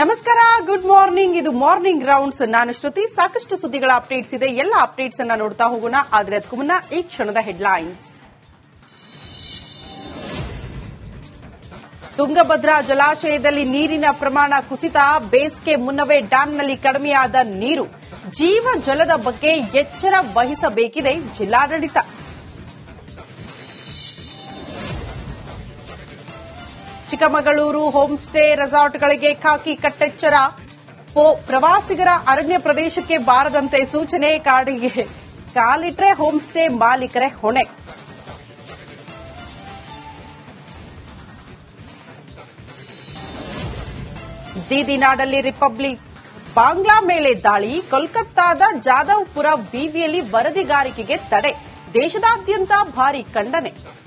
ನಮಸ್ಕಾರ good morning ಇದು morning rounds ನಾನು ಶ್ರುತಿ. ಸಾಕಷ್ಟು ಸುದ್ದಿಗಳ ಅಪ್ಡೇಟ್ಸ್ ಇದೆ. ಎಲ್ಲ ಅಪ್ಡೇಟ್ಸ್ ಅನ್ನ ನೋಡ್ತಾ ಹೋಗೋಣ. ಆದ್ರೆ ಅದಕ್ಕೂ ಮುನ್ನ ಈ ಕ್ಷಣದ ಹೆಡ್ಲೈನ್ಸ್ ತುಂಗಭದ್ರಾ ಜಲಾಶಯದಲ್ಲಿ ನೀರಿನ ಪ್ರಮಾಣ ಕುಸಿತ. ಬೇಸಿಗೆ ಮುನ್ನವೇ ಡ್ಯಾಂನಲ್ಲಿ ಕಡಿಮೆಯಾದ ನೀರು. ಜೀವ ಜಲದ ಬಗ್ಗೆ ಎಚ್ಚರ ವಹಿಸಬೇಕಿದೆ ಜಿಲ್ಲಾಡಳಿತ. ಚಿಕ್ಕಮಗಳೂರು ಹೋಮ್ ಸ್ಟೇ ರೆಸಾರ್ಟ್ಗಳಿಗೆ ಖಾಕಿ ಕಟ್ಟೆಚ್ಚರ. ಪ್ರವಾಸಿಗರ ಅರಣ್ಯ ಪ್ರದೇಶಕ್ಕೆ ಬಾರದಂತೆ ಸೂಚನೆ ಕಾಡಿಗೆ. ಕಾಲಿಟ್ರೆ ಹೋಮ್ ಸ್ಟೇ ಮಾಲೀಕರೇ ಹೊಣೆ. ದೀದಿನಾಡಲ್ಲಿ ರಿಪಬ್ಲಿಕ್. ಬಾಂಗ್ಲಾ ಮೇಲೆ ದಾಳಿ, ಕೋಲ್ಕತ್ತಾದ ಜಾದವ್ಪುರ ವಿವಿಯಲ್ಲಿ ವರದಿಗಾರಿಕೆಗೆ ತಡೆ. ದೇಶದಾದ್ಯಂತ ಭಾರಿ ಖಂಡನೆ.